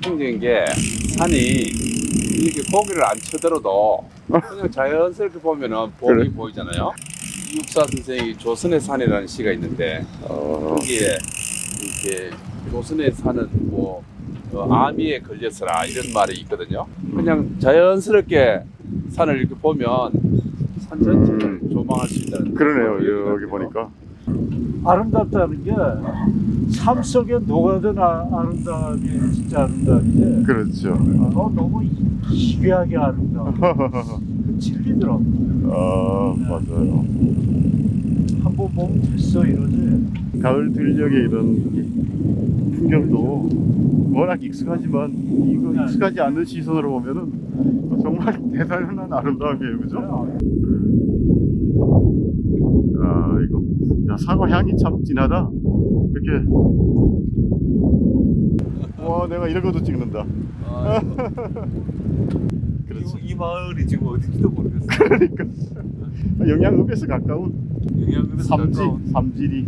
특징적인 게 산이 이렇게 고기를 안 쳐들어도 그냥 자연스럽게 보면은 봄이 그래. 보이잖아요. 육사 선생이 조선의 산이라는 시가 있는데 어, 거기에 이렇게 조선의 산은 뭐 어, 아미에 걸렸어라 이런 말이 있거든요. 그냥 자연스럽게 산을 이렇게 보면 산 전체를 조망할 수 있다는 음. 그러네요. 여기 보니까. 아름답다는 게 삶 속에 녹아든 아, 아름다움이 진짜 아름다움인데 그렇죠. 어, 너무 희귀하게 아름다워. 그 진리더라고. 아, 맞아요. 한번 보면 됐어 이러지. 가을 들녘의 이런 풍경도 워낙 익숙하지만 이거 익숙하지 않은 시선으로 보면은 정말 대단한 아름다움이에요, 그죠? 아, 이거 야 사과 향이 참 진하다. 이렇게 와, 내가 이런 것도 찍는다. 아, 그렇지. 이, 이 마을이 지금 어딘지도 모르겠어요. 그러니까 영양읍에서 가까운 영양급에서 삼지, 가까운 삼지리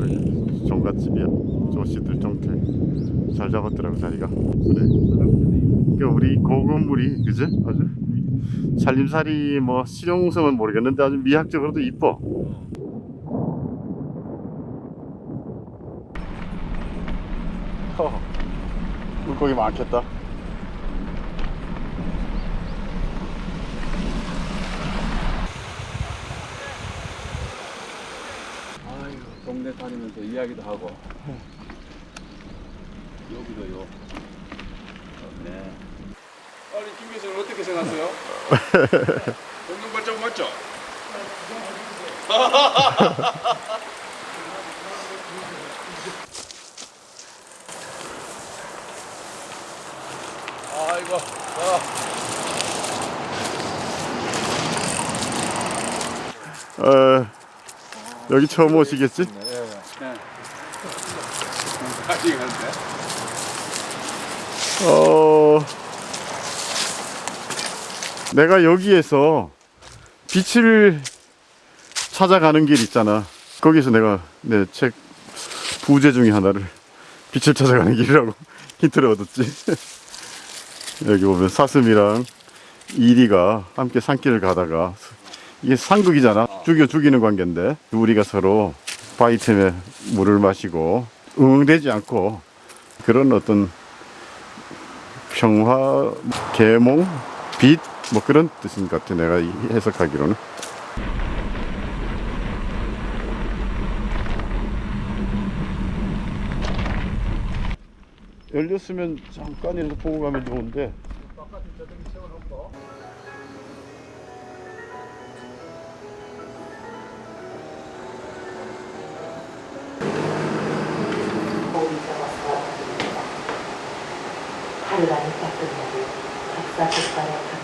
여기 종갓집이야. 조씨들 정태 잘 잡았더라고 자리가. 그래. 그 우리 고건물이 그지? 아주 살림살이 뭐 실용성은 모르겠는데 아주 미학적으로도 이뻐. 허, 물고기 많겠다. 아이고, 동네 다니면서 이야기도 하고. 여기도 요. 네. 아니 김 교수는 어떻게 생각하세요? 공동 발자국 맞죠? 아이고, 야. 어, 여기 처음 오시겠지? 네. 어, 내가 여기에서 빛을 찾아가는 길 있잖아. 거기서 내가 내 책 부제 중에 하나를 빛을 찾아가는 길이라고 힌트를 얻었지. 여기 보면 사슴이랑 이리가 함께 산길을 가다가 이게 상극이잖아. 죽여 죽이는 관계인데 우리가 서로 바위 틈에 물을 마시고 응응대지 않고 그런 어떤 평화, 계몽, 빛, 뭐 그런 뜻인 것 같아. 내가 이- 해석하기로는. 열렸으면 잠깐이라도 보고 가면 좋은데. 닭사슴살의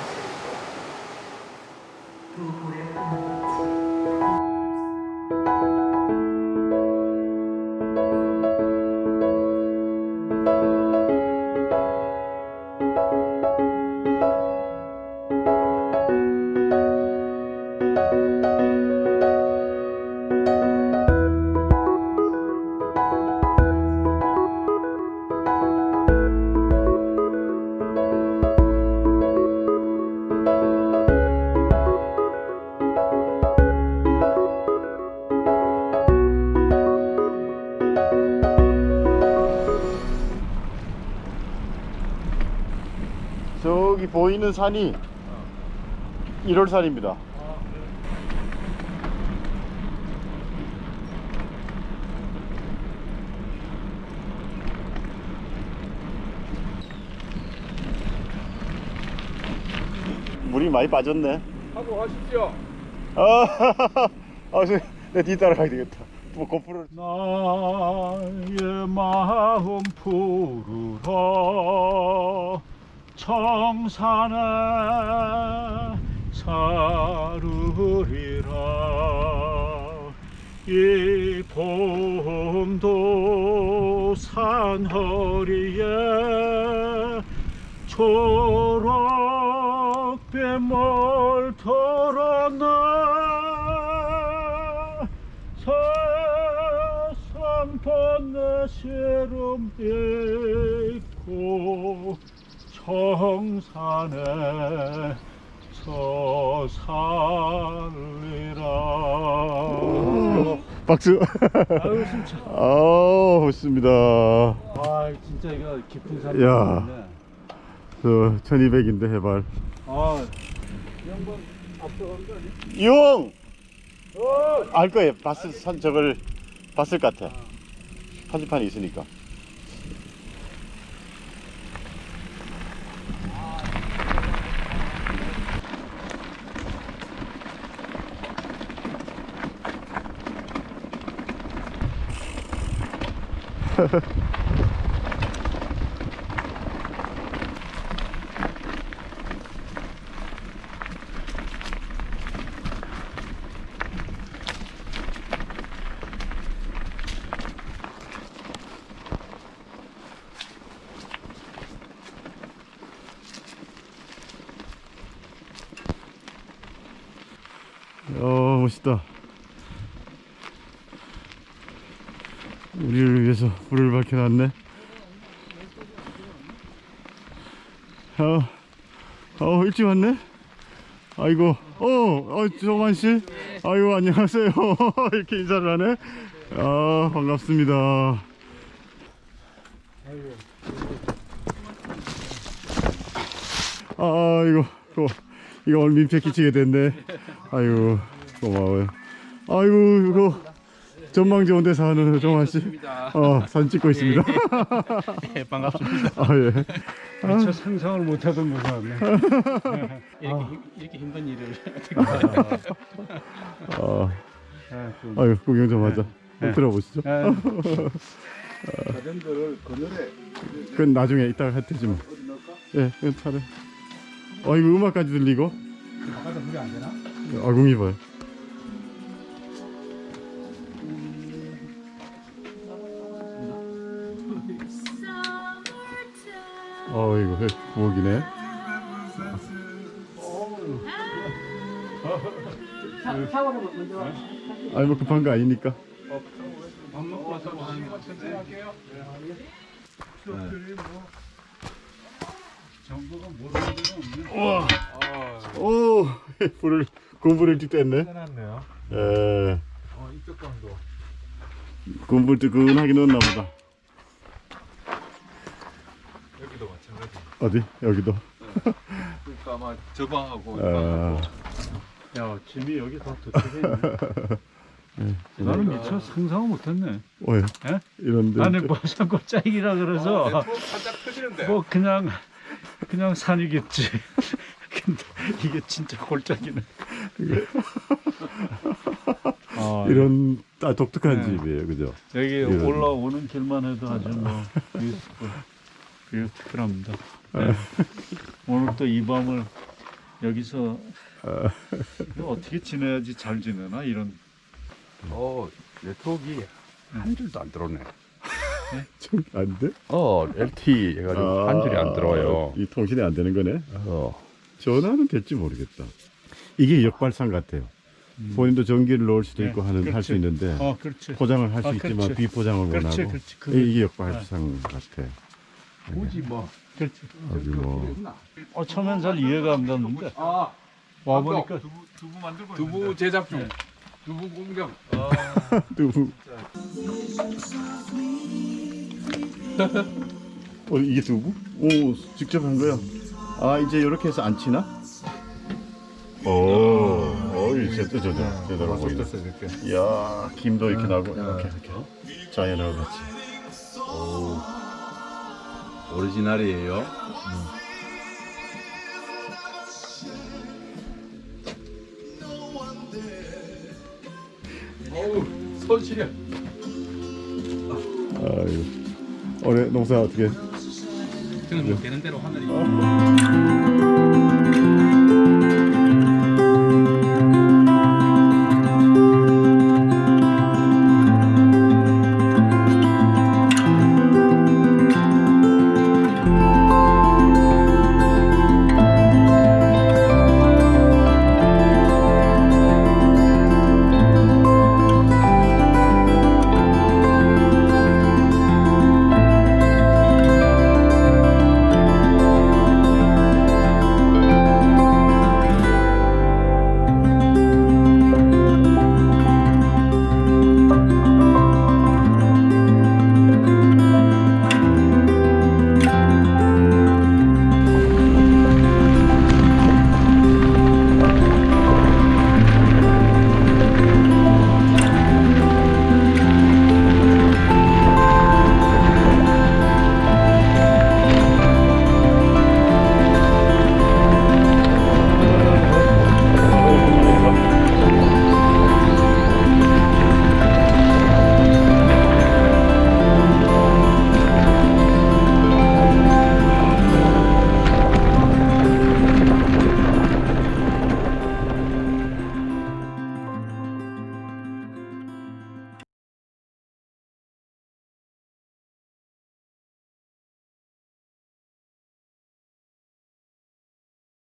보이는 산이 1월산입니다. 물이 많이 빠졌네. 하고 가십시오. 아, 아, 저, 내 뒤따라 가야 되겠다. 뭐 고프로. 나의 마음 푸르러 청산에 사르리라. 이 봄도 산허리에 초록빛 멀터러나 세상 번내 세름 뵙고 청산에 서 살리라 박수. 아유 진짜 아, 멋있습니다. 아 진짜 이거 깊은 산이 야. 저 1200인데 해발. 아 양반 앞서간 거 아니야? 용! 알 거예요. 봤을 산 저걸 봤을 것 같아. 표지판이 있으니까. 어, 멋있다. 우리를 위해서 불을 밝혀놨네. 어, 어, 일찍 왔네? 아이고, 어, 어, 조만 씨. 아이고, 안녕하세요. 이렇게 인사를 하네. 아, 반갑습니다. 아, 이거, 이거 오늘 민폐 끼치게 됐네. 아이고, 고마워요. 아이고, 이거, 전망 좋은 데서 하는 정환 씨. 어, 사진 찍고 있습니다. 예, 반갑습니다. 아, 예. 미처 상상을 못하던 곳 왔네 이렇게, 힘- 이렇게 힘든 일을 어, 아, 좀. 아유, 구경 좀 하자. 한번 들어보시죠. 아, 자전거를 그늘에 그건 나중에 이따가 할 테지 뭐. 예, 그건 차례. 어, 이거 음악까지 들리고. 바깥에 불이 안 되나? 아궁이 봐요. 어, 이거 회- 부엌이네. 아니 뭐 급한 거 아니니까. 우와. 오, 불을 군불을 띠했네. 해놨네요 예. 어 이쪽 방도 군불 뜨끈하게 넣었나 보다. 여기도 마찬가지 어디? 여기도. 그러니까 아마 저방하고 아, 야 짐이 여기 다 도착했네 나는 미처 상상을 못했네 왜? 예? 이런데. 아니 뭐 자꾸 짝이라 그래서 살짝 터지는데. 뭐 그냥 그냥 산이겠지 근데 이게 진짜 골짜기네 아, 이런 아, 독특한 네. 집이에요, 그죠? 여기 이런. 올라오는 길만 해도 아주 뭐 뷰티풀 뷰티풀합니다 네. 오늘 또 이 밤을 여기서 이거 어떻게 지내야지 잘 지내나 이런 어 네트워크가 한 줄도 안 들어오네. 좀 안 돼? 어 LTE 해가지고 한 줄이 안 들어와요. 이 통신이 안 되는 거네. 어. 전화는 될지 모르겠다. 이게 역발상 같아요. 본인도 전기를 넣을 수도 네, 있고 하는 할 수 그렇지. 있는데 어 그렇지 포장을 할 수 아, 있지만 그렇지. 비포장을 그렇지 원하고 그렇지 그게 이게 역발상 같아. 굳이 뭐. 그렇지 아주 뭐 어 처음엔 잘 이해가 안 갔는데 아 와 보니까 두부 제작 중. 두부 공정. 두부. 어 이게 두부? 오 직접 한 거야. 아 이제 이렇게 해서 안 치나? 오, 어 이제 또 저저 제대로 보이네. 이렇게 이야 김도 이렇게 나고 이렇게 이렇게 자연을 같이. 오 리지널이에요. 어우 손실이야. 아유 올해 농사 어떻게? 저는 뭐 되는 대로 하늘이